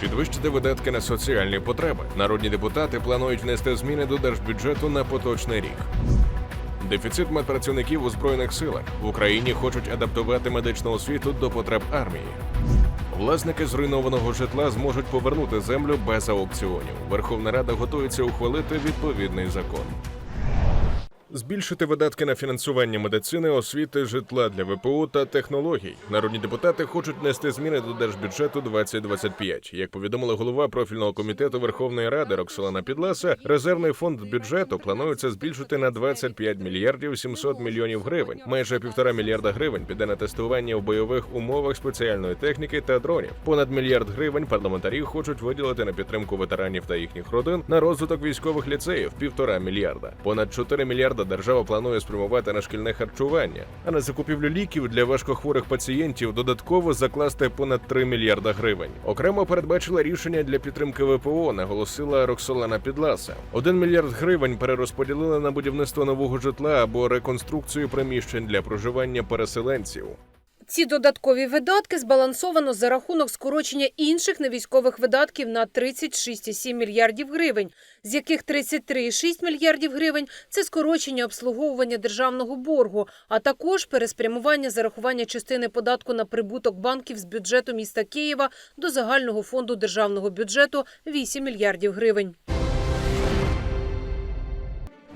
Підвищити видатки на соціальні потреби. Народні депутати планують внести зміни до держбюджету на поточний рік. Дефіцит медпрацівників у збройних силах в Україні хочуть адаптувати медичну освіту до потреб армії. Власники зруйнованого житла зможуть повернути землю без аукціонів. Верховна Рада готується ухвалити відповідний закон. Збільшити видатки на фінансування медицини, освіти, житла для ВПО та технологій. Народні депутати хочуть внести зміни до держбюджету 2025. Як повідомила голова профільного комітету Верховної Ради Роксолана Підласа, резервний фонд бюджету планується збільшити на 25 мільярдів 700 мільйонів гривень. Майже півтора мільярда гривень піде на тестування в бойових умовах спеціальної техніки та дронів. Понад мільярд гривень парламентарі хочуть виділити на підтримку ветеранів та їхніх родин на розвиток військових ліцеїв півтора мільярда. Понад 4 мільярда держава планує спрямувати на шкільне харчування, а на закупівлю ліків для важкохворих пацієнтів додатково закласти понад 3 мільярда гривень. Окремо передбачила рішення для підтримки ВПО, наголосила Роксолана Підласа. Один мільярд гривень перерозподілили на будівництво нового житла або реконструкцію приміщень для проживання переселенців. Ці додаткові видатки збалансовано за рахунок скорочення інших невійськових видатків на 36,7 мільярдів гривень, з яких 33,6 мільярдів гривень – це скорочення обслуговування державного боргу, а також переспрямування зарахування частини податку на прибуток банків з бюджету міста Києва до загального фонду державного бюджету 8 мільярдів гривень.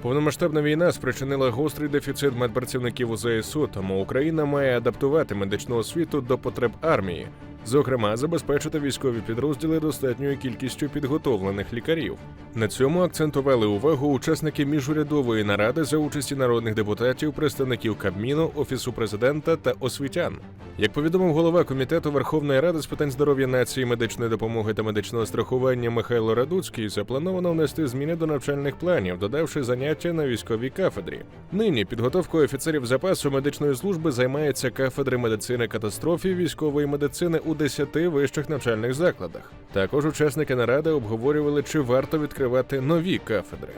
Повномасштабна війна спричинила гострий дефіцит медпрацівників у ЗСУ, тому Україна має адаптувати медичну освіту до потреб армії. Зокрема, забезпечити військові підрозділи достатньою кількістю підготовлених лікарів. На цьому акцентували увагу учасники міжурядової наради за участі народних депутатів, представників Кабміну, офісу президента та освітян. Як повідомив голова комітету Верховної Ради з питань здоров'я нації, медичної допомоги та медичного страхування Михайло Радуцький, заплановано внести зміни до навчальних планів, додавши заняття на військовій кафедрі. Нині підготовкою офіцерів запасу медичної служби займаються кафедри медицини катастроф і військової медицини у 10 вищих навчальних закладах. Також учасники наради обговорювали, чи варто відкривати нові кафедри.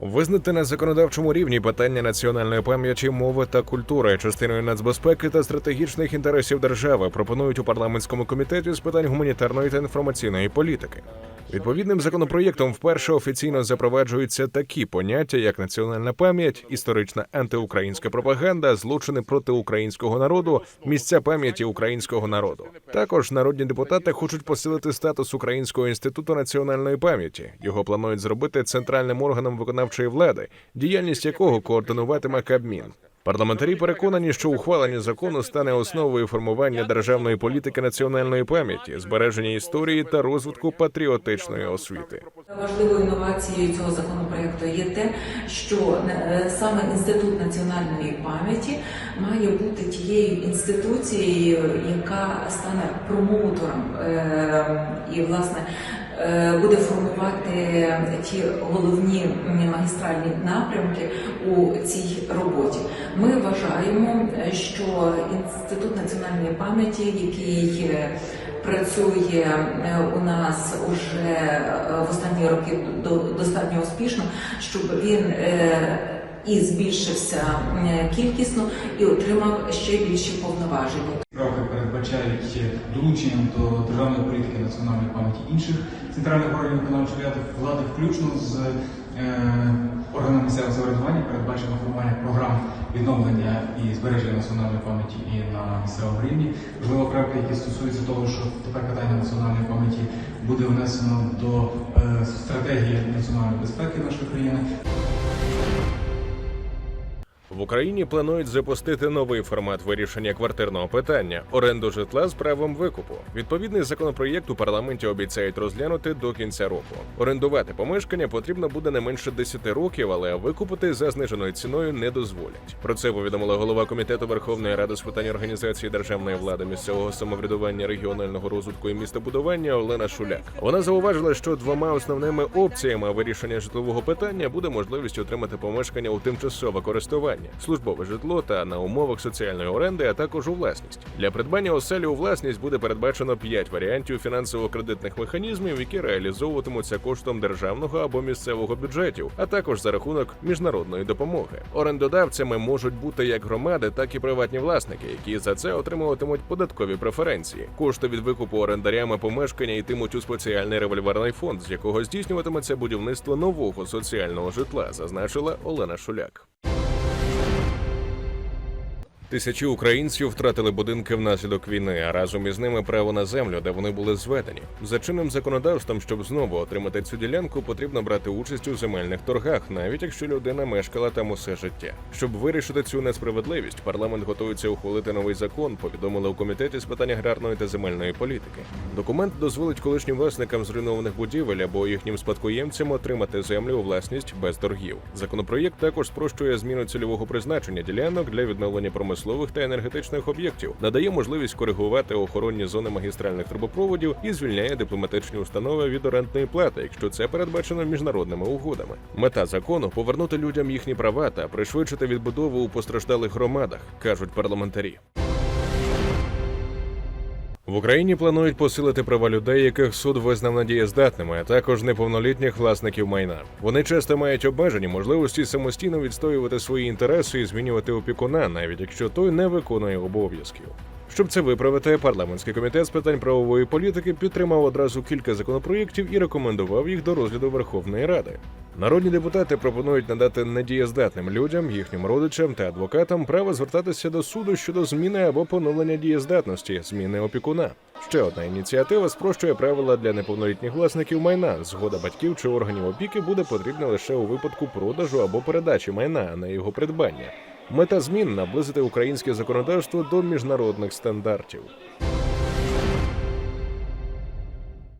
Визнати на законодавчому рівні питання національної пам'яті, мови та культури частиною нацбезпеки та стратегічних інтересів держави пропонують у парламентському комітеті з питань гуманітарної та інформаційної політики. Відповідним законопроєктом вперше офіційно запроваджуються такі поняття, як національна пам'ять, історична антиукраїнська пропаганда, злочини проти українського народу, місця пам'яті українського народу. Також народні депутати хочуть посилити статус Українського інституту національної пам'яті. Його планують зробити центральним органом виконавчої влади, діяльність якого координуватиме Кабмін. Парламентарі переконані, що ухвалення закону стане основою формування державної політики національної пам'яті, збереження історії та розвитку патріотичної освіти. Важливою інновацією цього законопроекту є те, що е, саме інститут національної пам'яті має бути тією інституцією, яка стане промоутором е, і власне. Е, Буде формувати ті головні магістральні напрямки у цій роботі. Ми вважаємо, що інститут національної пам'яті, який працює е, у нас уже е, в останні роки до- достатньо успішно, щоб він і збільшився кількісно і отримав ще більші повноваження. Правки передбачають долучення до державної політики національної пам'яті інших центральних органів виконавчої влади, включно з е, органами місцевого самоврядування, передбачено формування програм відновлення і збереження національної пам'яті і на місцевому рівні. Можливо, правки, які стосуються того, що тепер питання національної пам'яті буде внесено до е, стратегії національної безпеки нашої країни. В Україні планують запустити новий формат вирішення квартирного питання оренду житла з правом викупу. Відповідний законопроєкт у парламенті обіцяють розглянути до кінця року. Орендувати помешкання потрібно буде не менше 10 років, але викупити за зниженою ціною не дозволять. Про це повідомила голова комітету Верховної Ради з питань організації державної влади, місцевого самоврядування, регіонального розвитку і містобудування Олена Шуляк. Вона зауважила, що двома основними опціями вирішення житлового питання буде можливість отримати помешкання у тимчасове користування. Проживання, службове житло та на умовах соціальної оренди, а також у власність. Для придбання оселі у власність буде передбачено 5 варіантів фінансово-кредитних механізмів, які реалізовуватимуться коштом державного або місцевого бюджетів, а також за рахунок міжнародної допомоги. Орендодавцями можуть бути як громади, так і приватні власники, які за це отримуватимуть податкові преференції. Кошти від викупу орендарями помешкання йтимуть у спеціальний револьверний фонд, з якого здійснюватиметься будівництво нового соціального житла, зазначила Олена Шуляк. Тисячі українців втратили будинки внаслідок війни, а разом із ними право на землю, де вони були зведені. За чинним законодавством, щоб знову отримати цю ділянку, потрібно брати участь у земельних торгах, навіть якщо людина мешкала там усе життя. Щоб вирішити цю несправедливість, парламент готується ухвалити новий закон. Повідомили у комітеті з питань аграрної та земельної політики. Документ дозволить колишнім власникам зруйнованих будівель або їхнім спадкоємцям отримати землю у власність без торгів. Законопроєкт також спрощує зміну цільового призначення ділянок для відновлення промислових та енергетичних об'єктів, надає можливість коригувати охоронні зони магістральних трубопроводів і звільняє дипломатичні установи від орендної плати, якщо це передбачено міжнародними угодами. Мета закону повернути людям їхні права та пришвидшити відбудову у постраждалих громадах, кажуть парламентарі. В Україні планують посилити права людей, яких суд визнав недієздатними, а також неповнолітніх власників майна. Вони часто мають обмежені можливості самостійно відстоювати свої інтереси і змінювати опікуна, навіть якщо той не виконує обов'язків. Щоб це виправити, парламентський комітет з питань правової політики підтримав одразу кілька законопроєктів і рекомендував їх до розгляду Верховної Ради. Народні депутати пропонують надати недієздатним людям, їхнім родичам та адвокатам право звертатися до суду щодо зміни або поновлення дієздатності, зміни опікуна. Ще одна ініціатива спрощує правила для неповнолітніх власників майна. Згода батьків чи органів опіки буде потрібна лише у випадку продажу або передачі майна, а не його придбання. Мета змін наблизити українське законодавство до міжнародних стандартів.